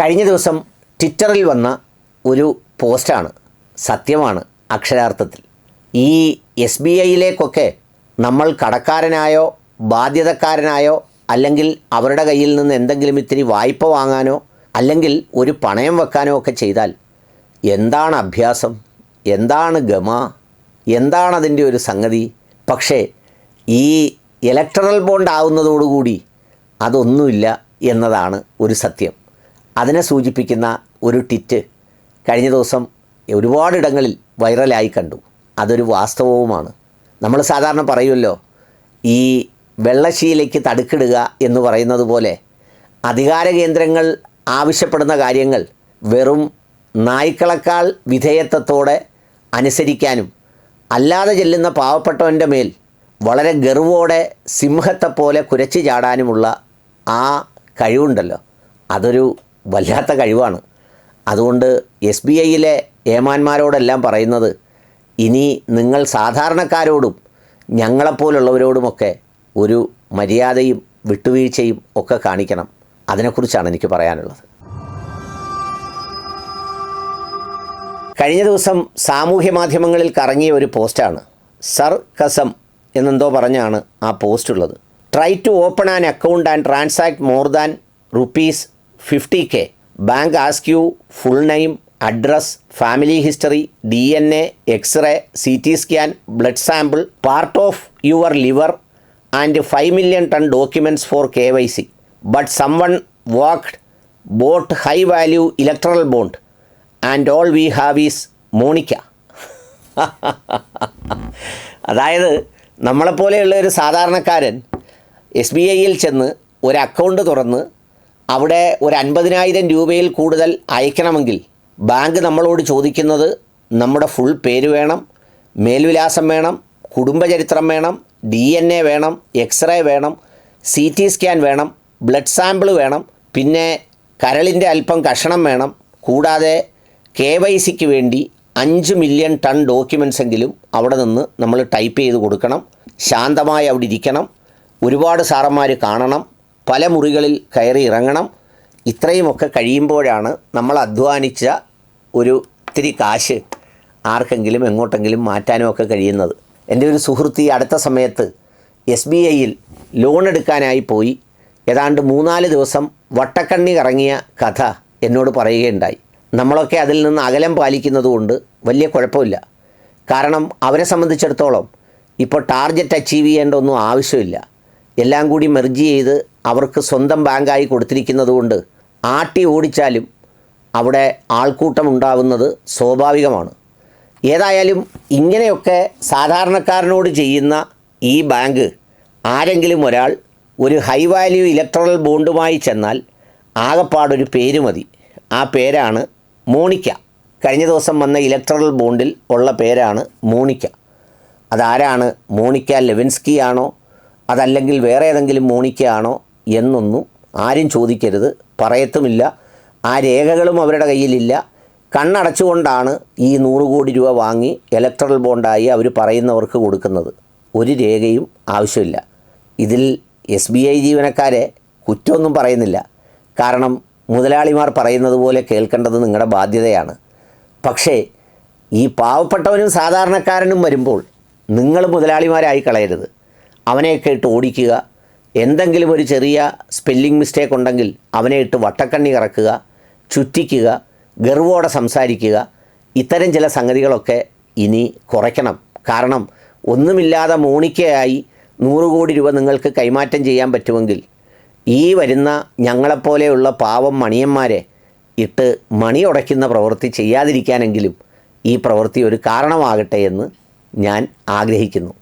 കഴിഞ്ഞ ദിവസം ട്വിറ്ററിൽ വന്ന ഒരു പോസ്റ്റാണ്. സത്യമാണ് അക്ഷരാർത്ഥത്തിൽ. ഈ എസ് ബി ഐയിലേക്കൊക്കെ നമ്മൾ കടക്കാരനായോ ബാധ്യതക്കാരനായോ അല്ലെങ്കിൽ അവരുടെ കയ്യിൽ നിന്ന് എന്തെങ്കിലും ഇത്തിരി വായ്പ വാങ്ങാനോ അല്ലെങ്കിൽ ഒരു പണയം വെക്കാനോ ഒക്കെ ചെയ്താൽ എന്താണ് അഭ്യാസം? എന്താണ് ഗമ? എന്താണ് അതിന്റെ ഒരു സംഗതി? പക്ഷേ ഈ ഇലക്ട്രൽ ബോണ്ട് ആവുന്നതോടുകൂടി അതൊന്നുമില്ല എന്നതാണ് ഒരു സത്യം. അതിനെ സൂചിപ്പിക്കുന്ന ഒരു ട്വിറ്റ് കഴിഞ്ഞ ദിവസം ഒരുപാടിടങ്ങളിൽ വൈറലായി കണ്ടു. അതൊരു വാസ്തവവുമാണ്. നമ്മൾ സാധാരണ പറയുമല്ലോ ഈ വെള്ളശീലയ്ക്ക് തടുക്കിടുക എന്ന് പറയുന്നത് പോലെ അധികാര കേന്ദ്രങ്ങൾ ആവശ്യപ്പെടുന്ന കാര്യങ്ങൾ വെറും നായ്ക്കളക്കാൾ വിധേയത്വത്തോടെ അനുസരിക്കാനും അല്ലാതെ ചെല്ലുന്ന പാവപ്പെട്ടവന്റെ മേൽ വളരെ ഗർവോടെ സിംഹത്തെപ്പോലെ കുരച്ചു ചാടാനുമുള്ള ആ കഴിവുണ്ടല്ലോ. അതൊരു വല്ലാത്ത കഴിവാണ്. അതുകൊണ്ട് എസ് ബി ഐയിലെ ഏമാന്മാരോടെല്ലാം പറയുന്നത് ഇനി നിങ്ങൾ സാധാരണക്കാരോടും ഞങ്ങളെപ്പോലുള്ളവരോടുമൊക്കെ ഒരു മര്യാദയും വിട്ടുവീഴ്ചയും ഒക്കെ കാണിക്കണം. അതിനെക്കുറിച്ചാണ് എനിക്ക് പറയാനുള്ളത്. കഴിഞ്ഞ ദിവസം സാമൂഹ്യ മാധ്യമങ്ങളിൽ കറങ്ങിയ ഒരു പോസ്റ്റാണ്. സർ കസം എന്നെന്തോ പറഞ്ഞാണ് ആ പോസ്റ്റുള്ളത്. Try to open an account and transact more than rupees fifty K. Bank ask you full name address family history D N A x-ray C T scan blood sample part of your liver and five million ton documents for K Y C. But someone walked bought high value electoral bond. And all we have is Monica. അതായത് നമ്മളെപ്പോലെയുള്ള ഒരു സാധാരണക്കാരൻ S B ഐയിൽ ചെന്ന് ഒരു account തുറന്ന് അവിടെ ഒരു അൻപതിനായിരം രൂപയിൽ കൂടുതൽ അയക്കണമെങ്കിൽ ബാങ്ക് നമ്മളോട് ചോദിക്കുന്നത് നമ്മുടെ ഫുൾ പേര് വേണം മേൽവിലാസം വേണം കുടുംബചരിത്രം വേണം ഡി എൻ എ വേണം എക്സ്റേ വേണം സി ടി സ്കാൻ വേണം ബ്ലഡ് സാമ്പിൾ വേണം പിന്നെ കരളിന്റെ അല്പം കഷണം വേണം. കൂടാതെ കെ വൈ സിക്ക് വേണ്ടി അഞ്ച് മില്യൺ ടൺ ഡോക്യുമെൻസ് എങ്കിലും അവിടെ നിന്ന് നമ്മൾ ടൈപ്പ് ചെയ്ത് കൊടുക്കണം. ശാന്തമായി അവിടെ ഇരിക്കണം. ഒരുപാട് സാറന്മാർ കാണണം. പല മുറികളിൽ കയറി ഇറങ്ങണം. ഇത്രയുമൊക്കെ കഴിയുമ്പോഴാണ് നമ്മൾ അധ്വാനിച്ച ഒരു ഇത്തിരി കാശ് ആർക്കെങ്കിലും എങ്ങോട്ടെങ്കിലും മാറ്റാനും ഒക്കെ കഴിയുന്നത്. എന്റെ ഒരു സുഹൃത്ത് ഈ അടുത്ത സമയത്ത് എസ് ബി ഐയിൽ ലോൺ എടുക്കാനായി പോയി. ഏതാണ്ട് മൂന്നാൽ ദിവസം വട്ടക്കണ്ണി കറങ്ങിയ കഥ എന്നോട് പറയുകയുണ്ടായി. നമ്മളൊക്കെ അതിൽ നിന്ന് അകലം പാലിക്കുന്നതുകൊണ്ട് വലിയ കുഴപ്പമില്ല. കാരണം അവരെ സംബന്ധിച്ചിടത്തോളം ഇപ്പോൾ ടാർഗറ്റ് അച്ചീവ് ചെയ്യേണ്ട ഒന്നും ആവശ്യമില്ല. എല്ലാം കൂടി മെർജ് ചെയ്ത് അവർക്ക് സ്വന്തം ബാങ്കായി കൊടുത്തിരിക്കുന്നതുകൊണ്ട് ആട്ടി ഓടിച്ചാലും അവിടെ ആൾക്കൂട്ടം ഉണ്ടാവുന്നത് സ്വാഭാവികമാണ്. ഏതായാലും ഇങ്ങനെയൊക്കെ സാധാരണക്കാരനോട് ചെയ്യുന്ന ഈ ബാങ്ക് ആരെങ്കിലും ഒരാൾ ഒരു ഹൈ വാല്യൂ ഇലക്ട്രൽ ബോണ്ടുമായി ചെന്നാൽ ആകപ്പാടൊരു പേര് മതി. ആ പേരാണ് മോണിക്ക. കഴിഞ്ഞ ദിവസം വന്ന ഇലക്ട്രൽ ബോണ്ടിൽ ഉള്ള പേരാണ് മോണിക്ക. അതാരാണ്? മോണിക്ക ലെവൻസ്കി ആണോ അതല്ലെങ്കിൽ വേറെ ഏതെങ്കിലും മോണിക്ക ആണോ എന്നൊന്നും ആരും ചോദിക്കരുത്. പറയത്തുമില്ല. ആ രേഖകളും അവരുടെ കയ്യിലില്ല. കണ്ണടച്ചുകൊണ്ടാണ് ഈ നൂറ് കോടി രൂപ വാങ്ങി ഇലക്ട്രൽ ബോണ്ടായി അവർ പറയുന്നവർക്ക് കൊടുക്കുന്നത്. ഒരു രേഖയും ആവശ്യമില്ല. ഇതിൽ എസ് ബി ഐ ജീവനക്കാരെ കുറ്റമൊന്നും പറയുന്നില്ല. കാരണം മുതലാളിമാർ പറയുന്നത് പോലെ കേൾക്കേണ്ടത് നിങ്ങളുടെ ബാധ്യതയാണ്. പക്ഷേ ഈ പാവപ്പെട്ടവനും സാധാരണക്കാരനും വരുമ്പോൾ നിങ്ങൾ മുതലാളിമാരായി കളയരുത്. അവനെയൊക്കെ ഇട്ട് ഓടിക്കുക എന്തെങ്കിലും ഒരു ചെറിയ സ്പെല്ലിംഗ് മിസ്റ്റേക്ക് ഉണ്ടെങ്കിൽ അവനെ ഇട്ട് വട്ടക്കണ്ണി കറക്കുക ചുറ്റിക്കുക ഗർവോടെ സംസാരിക്കുക. ഇത്തരം ചില സംഗതികളൊക്കെ ഇനി കുറയ്ക്കണം. കാരണം ഒന്നുമില്ലാതെ മോണിക്കയായി നൂറ് കോടി രൂപ നിങ്ങൾക്ക് കൈമാറ്റം ചെയ്യാൻ പറ്റുമെങ്കിൽ ഈ വരുന്ന ഞങ്ങളെപ്പോലെയുള്ള പാവം മണിയന്മാരെ ഇട്ട് മണി ഉടയ്ക്കുന്ന പ്രവൃത്തി ചെയ്യാതിരിക്കാനെങ്കിലും ഈ പ്രവൃത്തി ഒരു കാരണമാകട്ടെ എന്ന് ഞാൻ ആഗ്രഹിക്കുന്നു.